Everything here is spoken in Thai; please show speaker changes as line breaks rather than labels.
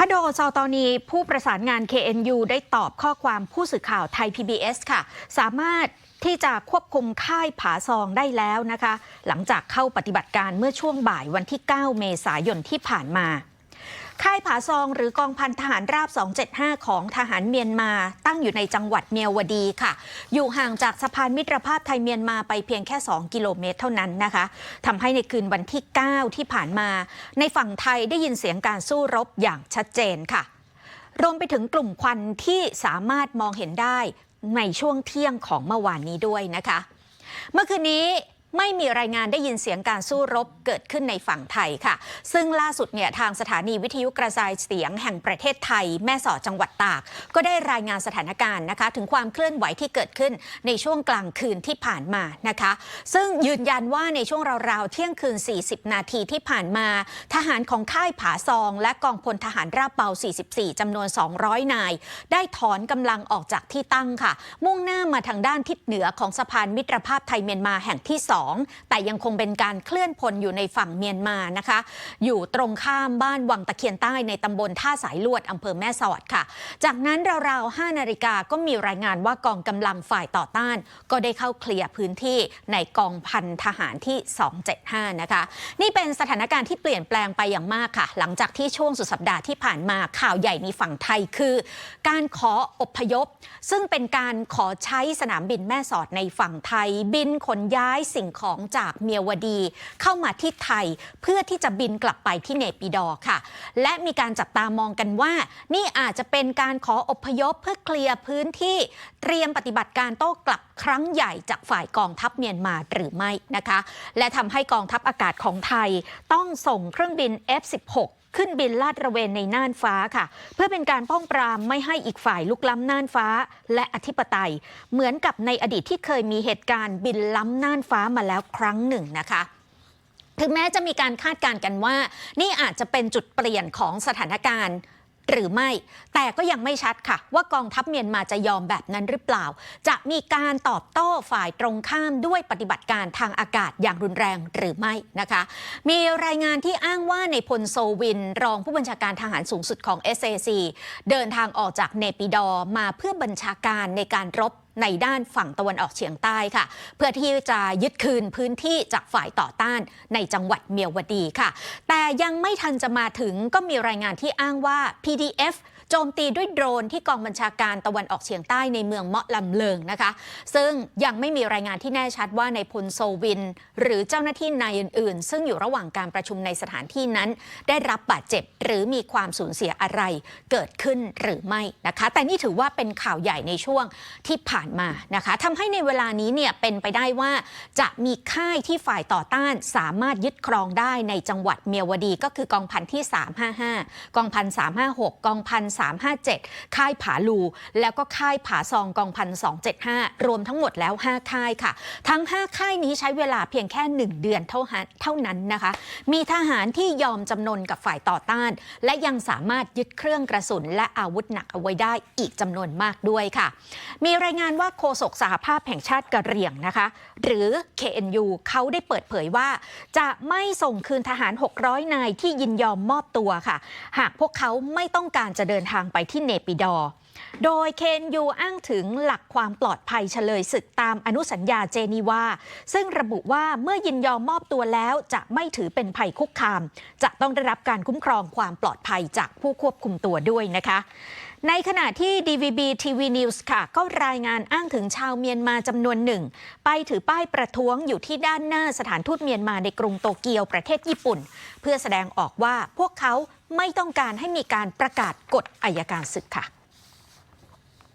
พระโดซอตอนีผู้ประสานงาน KNU ได้ตอบข้อความผู้สื่อข่าวไทย PBS ค่ะ สามารถที่จะควบคุมค่ายผาซองได้แล้วนะคะ หลังจากเข้าปฏิบัติการเมื่อช่วงบ่ายวันที่ 9 เมษายนที่ผ่านมา ค่ายผาซองหรือกองพันทหารราบ 275 ของทหารเมียนมาตั้งอยู่ในจังหวัดเมียวดีค่ะ อยู่ห่างจากสะพานมิตรภาพไทยเมียนมาไปเพียงแค่ 2 กิโลเมตรเท่านั้นนะคะทำให้ในคืนวันที่ 9 ที่ผ่านมา ในฝั่งไทยได้ยินเสียงการสู้รบอย่างชัดเจนค่ะ รวมไปถึงกลุ่มควันที่สามารถมองเห็นได้ในช่วงเที่ยงของเมื่อวานนี้ด้วยนะคะ เมื่อคืนนี้ ไม่มีรายงานได้ยินเสียงการสู้รบเกิดขึ้นในฝั่งไทยค่ะ ซึ่งล่าสุดเนี่ยทางสถานีวิทยุกระจายเสียงแห่งประเทศไทย แม่สอดจังหวัดตาก ก็ได้รายงานสถานการณ์นะคะ ถึงความเคลื่อนไหวที่เกิดขึ้นในช่วงกลางคืนที่ผ่านมานะคะ ซึ่งยืนยันว่าในช่วงราวๆเที่ยงคืน 40 นาทีที่ผ่านมา ทหารของค่ายผาซอง และกองพลทหารราบเปา 44จำนวน 200 นาย ได้ถอนกำลังออกจากที่ตั้งค่ะ มุ่งหน้ามาทางด้านทิศเหนือของสะพานมิตรภาพไทยเมียนมาแห่งที่2แต่ยังคงเป็นการเคลื่อนพลอยู่ในฝั่งเมียนมานะคะ อยู่ตรงข้ามบ้านวังตะเคียนใต้ในตำบลท่าสายลวดอำเภอแม่สอดค่ะ จากนั้นราวๆ5นาฬิกาก็มีรายงานว่ากองกำลังฝ่ายต่อต้าน ก็ได้เข้าเคลียร์พื้นที่ในกองพันทหารที่ 275 นะคะ นี่เป็นสถานการณ์ที่เปลี่ยนแปลงไปอย่างมากค่ะ หลังจากที่ช่วงสุดสัปดาห์ที่ผ่านมาข่าวใหญ่ในฝั่งไทยคือ การขออพยพ ซึ่งเป็นการขอใช้สนามบินแม่สอดในฝั่งไทย บินขนย้ายสิ่งของจากเมียวดี เข้ามาที่ไทยเพื่อที่จะบินกลับไปที่เนปิดอค่ะ และมีการจับตามองกันว่า นี่อาจจะเป็นการขออพยพเพื่อเคลียร์พื้นที่เตรียมปฏิบัติการโต้กลับครั้งใหญ่จากฝ่ายกองทัพเมียนมาหรือไม่นะคะ และทำให้กองทัพอากาศของไทยต้องส่งเครื่องบิน F16 ขึ้นบินลาดระเวนในน่านฟ้าค่ะ เพื่อเป็นการป้องปรามไม่ให้อีกฝ่ายลุกล้ำน่านฟ้า และอธิปไตย เหมือนกับในอดีตที่เคยมีเหตุการณ์บินล้ำน่านฟ้ามาแล้วครั้งหนึ่งนะคะถึงแม้จะมีการคาดการณ์กันว่า นี่อาจจะเป็นจุดเปลี่ยนของสถานการณ์ หรือไม่ แต่ก็ยังไม่ชัดค่ะ ว่ากองทัพเมียนมาจะยอมแบบนั้นหรือเปล่า จะมีการตอบโต้ฝ่ายตรงข้ามด้วยปฏิบัติการทางอากาศอย่างรุนแรงหรือไม่นะคะ มีรายงานที่อ้างว่าในพลโซวิน รองผู้บัญชาการทหารสูงสุดของ SAC เดินทางออกจากเนปิดอมาเพื่อบัญชาการในการรบ ในด้านฝั่งตะวันออกเฉียงใต้ค่ะ เพื่อที่จะยึดคืนพื้นที่จากฝ่ายต่อต้านในจังหวัดเมียวดีค่ะ แต่ยังไม่ทันจะมาถึงก็มีรายงานที่อ้างว่า PDF โจมตีด้วยโดรนที่กองบัญชาการตะวันออกเฉียงใต้ในเมืองเมาะลำเลิงนะคะ ซึ่งยังไม่มีรายงานที่แน่ชัดว่าในพลโซวิน หรือเจ้าหน้าที่นายอื่น ๆ ซึ่งอยู่ระหว่างการประชุมในสถานที่นั้น ได้รับบาดเจ็บหรือมีความสูญเสียอะไรเกิดขึ้นหรือไม่นะคะ แต่นี่ถือว่าเป็นข่าวใหญ่ในช่วงที่ผ่านมานะคะทำให้ในเวลานี้เนี่ยเป็นไปได้ว่าจะมีค่ายที่ฝ่ายต่อต้านสามารถยึดครองได้ในจังหวัดเมียวดีก็คือกองพันที่ 355 กองพัน356 กองพัน357 ค่ายผาลู แล้วก็ค่ายผาซองกองพัน275 รวมทั้งหมดแล้ว 5 ค่ายค่ะ ทั้ง 5 ค่ายนี้ใช้เวลาเพียงแค่ 1 เดือนเท่านเท่านั้นนะคะ มีทหารที่ยอมจำนนกับฝ่ายต่อต้าน และยังสามารถยึดเครื่องกระสุน และอาวุธหนักเอาไว้ได้อีกจำนวนมากด้วยค่ะ มีรายงานว่าโฆษกสหภาพแห่งชาติกะเหรี่ยงนะคะ หรือ KNU เขาได้เปิดเผยว่า จะไม่ส่งคืนทหาร 600 นายที่ยินยอมมอบตัวค่ะ หากพวกเขาไม่ต้องการจะเดินทางไปที่เนปิดอร์โดยเคนยูอ้างถึงหลักความปลอดภัยเฉลยศึกตามอนุสัญญาเจนีวา ซึ่งระบุว่าเมื่อยินยอมมอบตัวแล้วจะไม่ถือเป็นภัยคุกคาม จะต้องได้รับการคุ้มครองความปลอดภัยจากผู้ควบคุมตัวด้วยนะคะ ในขณะที่ DVB TV News ค่ะ ก็รายงานอ้างถึงชาวเมียนมาจำนวนหนึ่ง ไปถือป้ายประท้วงอยู่ที่ด้านหน้าสถานทูตเมียนมาในกรุงโตเกียวประเทศญี่ปุ่น เพื่อแสดงออกว่าพวกเขาไม่ต้องการให้มีการประกาศกฎอายการศึกค่ะ